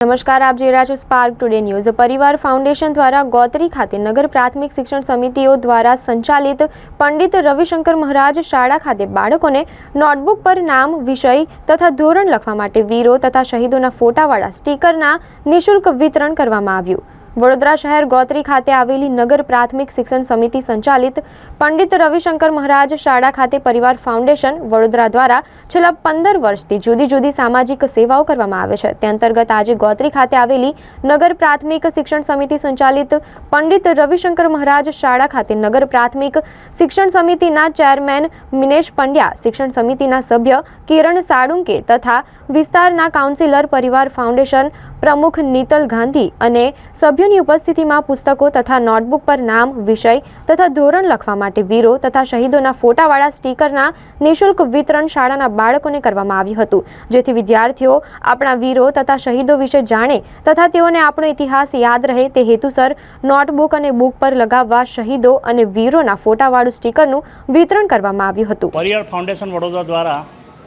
નમસ્કાર, આપ જોઈ રહ્યા છો સ્પાર્ક ટુડે ન્યૂઝ પરિવાર ફાઉન્ડેશન દ્વારા ગોત્રી ખાતે નગર પ્રાથમિક શિક્ષણ સમિતિઓ દ્વારા સંચાલિત પંડિત રવિશંકર મહારાજ શાળા ખાતે બાળકોને નોટબુક પર નામ, વિષય તથા ધોરણ લખવા માટે વીરો તથા શહીદોના ફોટાવાળા સ્ટીકરના નિઃશુલ્ક વિતરણ કરવામાં આવ્યું. વડોદરા શહેર ગોત્રી ખાતે આવેલી નગર પ્રાથમિક શિક્ષણ સમિતિ સંચાલિત પંડિત રવિશંકર મહારાજ શાળા ખાતે પરિવાર ફાઉન્ડેશન વડોદરા દ્વારા છેલ્લા પંદર વર્ષથી જુદી જુદી સામાજિક સેવાઓ કરવામાં આવે છે. તે અંતર્ગત આજે ગોત્રી ખાતે આવેલી નગર પ્રાથમિક શિક્ષણ સમિતિ સંચાલિત પંડિત રવિશંકર મહારાજ શાળા ખાતે નગર પ્રાથમિક શિક્ષણ સમિતિના ચેરમેન મિનેશ પંડ્યા, શિક્ષણ સમિતિના સભ્ય કિરણ સાળુંકે તથા વિસ્તારના કાઉન્સિલર પરિવાર ફાઉન્ડેશન પ્રમુખ નીતલ ગાંધી અને સભ્યોની ઉપસ્થિતિમાં પુસ્તકો તથા નોટબુક પર નામ, વિષય તથા ધોરણ લખવા માટે વીરો તથા શહીદોના ફોટાવાળા સ્ટીકરના નિઃશુલ્ક વિતરણ શાળાના બાળકોને કરવામાં આવ્યું હતું, જેથી વિદ્યાર્થીઓ આપણા વીરો તથા શહીદો વિશે જાણે તથા તેઓને આપણો ઇતિહાસ યાદ રહે તે હેતુસર નોટબુક અને બુક પર લગાવવા શહીદો અને વીરોના ફોટાવાળું સ્ટીકરનું વિતરણ કરવામાં આવ્યું હતું. પરિવાર ફાઉન્ડેશન વડોદરા દ્વારા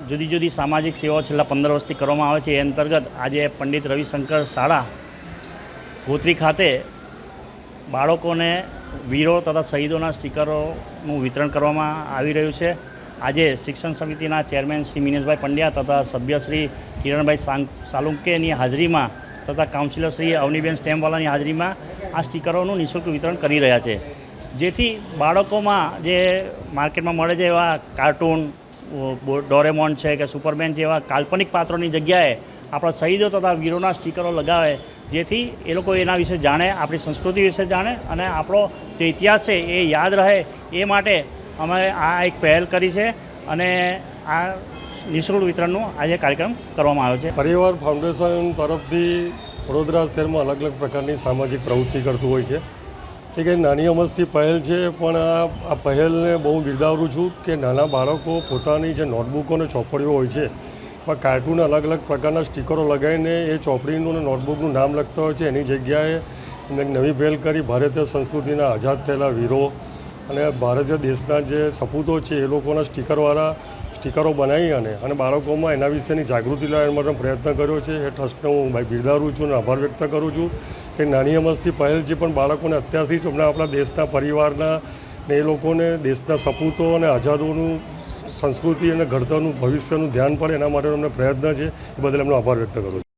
જુદી જુદી સામાજિક સેવાઓ છેલ્લા પંદર વર્ષથી કરવામાં આવે છે. એ અંતર્ગત આજે પંડિત રવિશંકર શાળા ગોત્રી ખાતે બાળકોને વીરો તથા શહીદોના સ્ટીકરોનું વિતરણ કરવામાં આવી રહ્યું છે. આજે શિક્ષણ સમિતિના ચેરમેન શ્રી મિનેશભાઈ પંડ્યા તથા સભ્ય શ્રી કિરણભાઈ સાલુંકેની હાજરીમાં તથા કાઉન્સિલર શ્રી અવનીબેન સ્ટેમ્પવાલાની હાજરીમાં આ સ્ટીકરોનું નિઃશુલ્ક વિતરણ કરી રહ્યા છે. જેથી બાળકોમાં જે માર્કેટમાં મળે છે એવા કાર્ટૂન ડોરેમોન છે કે સુપરમેન જેવા કાલ્પનિક પાત્રોની જગ્યાએ આપણા શહીદો તથા વીરોના સ્ટીકરો લગાવે, જેથી એ લોકો એના વિશે જાણે, આપણી સંસ્કૃતિ વિશે જાણે અને આપણો જે ઇતિહાસ છે એ યાદ રહે એ માટે અમે આ એક પહેલ કરી છે અને આ નિઃશુલ્ક વિતરણનું આજે કાર્યક્રમ કરવામાં આવ્યો છે. પરિવાર ફાઉન્ડેશન તરફથી વડોદરા શહેરમાં અલગ અલગ પ્રકારની સામાજિક પ્રવૃત્તિ કરતું હોય છે. એ કંઈ નાની અમસ્તી પહેલ છે, પણ આ પહેલને બહુ બિરદાવું છું કે નાના બાળકો પોતાની જે નોટબુકો અને ચોપડીઓ હોય છે, એમાં કાર્ટૂન અલગ અલગ પ્રકારના સ્ટીકરો લગાવીને એ ચોપડીનું અને નોટબુકનું નામ લખતા હોય છે, એની જગ્યાએ એમને નવી પહેલ કરી, ભારતીય સંસ્કૃતિના આઝાદ થયેલા વીરો અને ભારતીય દેશના જે સપૂતો છે, એ લોકોના સ્ટીકરવાળા સ્ટીકરો બનાવી અને અને બાળકોમાં એના વિશેની જાગૃતિ લાવવા માટે પ્રયત્ન કર્યો છે. એ ટ્રસ્ટને હું ભાઈ બિરદાવું છું અને આભાર વ્યક્ત કરું છું કે નાની અમસ્તી પહેલ જે પણ બાળકોને અત્યારથી જ હમણાં આપણા દેશના પરિવારના ને એ લોકોને દેશના સપૂતો અને આઝાદોનું સંસ્કૃતિ અને ઘડતરનું ભવિષ્યનું ધ્યાન પડે એના માટે અમને પ્રયત્ન છે. એ બદલ એમનો આભાર વ્યક્ત કરું છું.